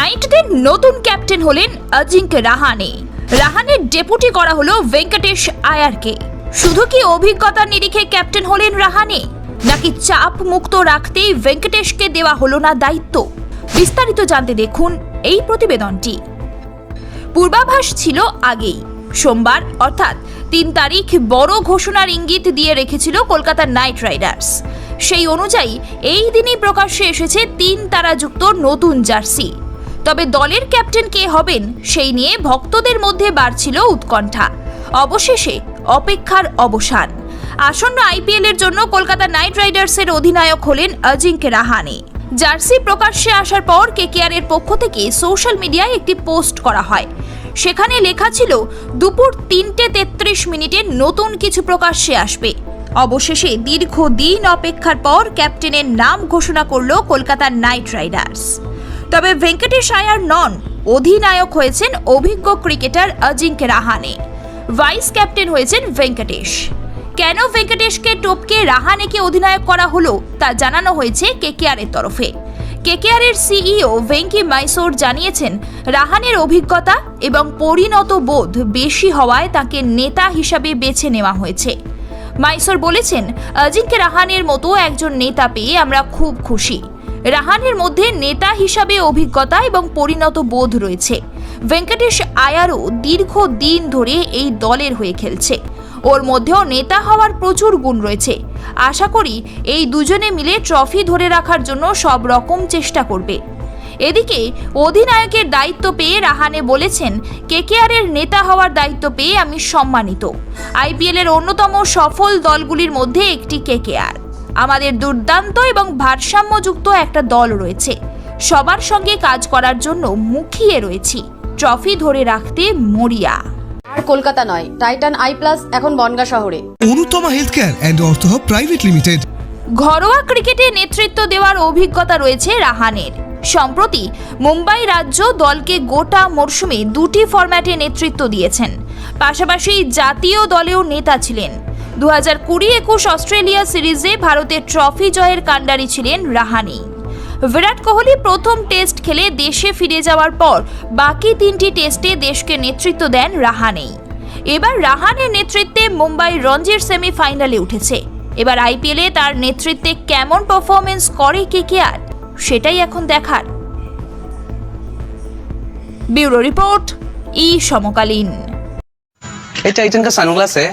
নাইটদের নতুন ক্যাপ্টেন হলেন অজিঙ্ক রাহানে। রাহানের ডেপুটি করা হলো ভেঙ্কটেশ আয়ারকে। শুধু কি অভিজ্ঞতার নিরিখে ক্যাপ্টেন হলেন রাহানে? নাকি চাপ মুক্ত রাখতেই ভেঙ্কটেশকে দেওয়া হলো না দায়িত্ব? বিস্তারিত জানতে দেখুন এই প্রতিবেদনটি। পূর্বাভাস ছিল আগেই। সোমবার, অর্থাৎ তিন তারিখ, বড় ঘোষণার ইঙ্গিত দিয়ে রেখেছিল কলকাতা নাইট রাইডার্স। সেই অনুযায়ী এই দিনই প্রকাশ্যে এসেছে তিন তারাযুক্ত নতুন জার্সি। তবে দলের ক্যাপ্টেন কে হবেন, সেই নিয়ে ভক্তদের মধ্যে বাড়ছিল উৎকণ্ঠা। অবশেষে অপেক্ষার অবসান। আসন্ন আইপিএল এর জন্য কলকাতা নাইট রাইডার্সের অধিনায়ক হলেন অজিঙ্ক্য রাহানে। জার্সি প্রকাশ্যে আসার পর কেকেআর এর পক্ষ থেকে সোশ্যাল মিডিয়ায় একটি পোস্ট করা হয়। সেখানে লেখা ছিল, দুপুর তিনটে তেত্রিশ মিনিটে নতুন কিছু প্রকাশ্যে আসবে। অবশেষে দীর্ঘদিন অপেক্ষার পর ক্যাপ্টেনের নাম ঘোষণা করল কলকাতার নাইট রাইডার্স। তবে ভেঙ্কটেশ আয়ার নন, অধিনায়ক হয়েছেন অভিজ্ঞ cricketer Ajinkya Rahane. Vice captain হয়েছেন ভেঙ্কটেশ। কেন ভেঙ্কটেশকে টপকে রাহানেকে অধিনায়ক করা হলো তা জানানো হয়েছে কেকেআর এর তরফে। কেকেআর এর সিইও ভেঙ্কি মাইসোর জানিয়েছেন, রাহানের অভিজ্ঞতা এবং পরিণত বোধ বেশি হওয়ায় তাকে নেতা হিসাবে বেছে নেওয়া হয়েছে। মাইসোর বলেছেন অজিঙ্ক্য রাহানের মতো একজন নেতা পেয়ে আমরা খুব খুশি। রাহানের মধ্যে নেতা হিসাবে অভিজ্ঞতা এবং পরিণত বোধ রয়েছে। ভেঙ্কটেশ আয়ারও দীর্ঘ দিন ধরে এই দলের হয়ে খেলছে। ওর মধ্যেও নেতা হওয়ার প্রচুর গুণ রয়েছে। আশা করি এই দুজনে মিলে ট্রফি ধরে রাখার জন্য সব রকম চেষ্টা করবে। এদিকে অধিনায়কের দায়িত্ব পেয়ে রাহানে বলেছেন কেকেআর এর নেতা হওয়ার দায়িত্ব পেয়ে আমি সম্মানিত। আইপিএল এর অন্যতম সফল দলগুলির মধ্যে একটি কেকেআর। আমাদের দুর্দান্ত এবং ভারসাম্যযুক্ত একটা দল রয়েছে। সবার সঙ্গে কাজ করার জন্য মুখিয়ে রয়েছি। ট্রফি ধরে রাখতে মরিয়া। আর কলকাতা নয় টাইটান আই প্লাস এখন বনগা শহরে। Anutama health care and ortho private limited. ঘরোয়া ক্রিকেটে নেতৃত্ব দেওয়ার অভিজ্ঞতা রয়েছে রাহানের। সম্প্রতি মুম্বাই রাজ্য দলকে গোটা মরশুমে দুটি ফরম্যাটে নেতৃত্ব দিয়েছেন। পাশাপাশি জাতীয় দলেও নেতা ছিলেন। দু হাজার কুড়ি একুশ অস্ট্রেলিয়া সিরিজে ভারতের ট্রফি জয়ের কাণ্ডারি ছিলেন রাহানি। বিরাট কোহলি প্রথম টেস্ট খেলে দেশে ফিরে যাওয়ার পর বাকি তিনটি টেস্টে দেশকে নেতৃত্ব দেন রাহানে। এবার রাহানের নেতৃত্বে মুম্বাই রঞ্জির সেমিফাইনালে উঠেছে। এবার আইপিএলে তার নেতৃত্বে কেমন পারফরমেন্স করে কে কে আর, সেটাই এখন দেখার। ব্যুরো রিপোর্ট, ই সমকালীন। সানগ্লাস হ্যাঁ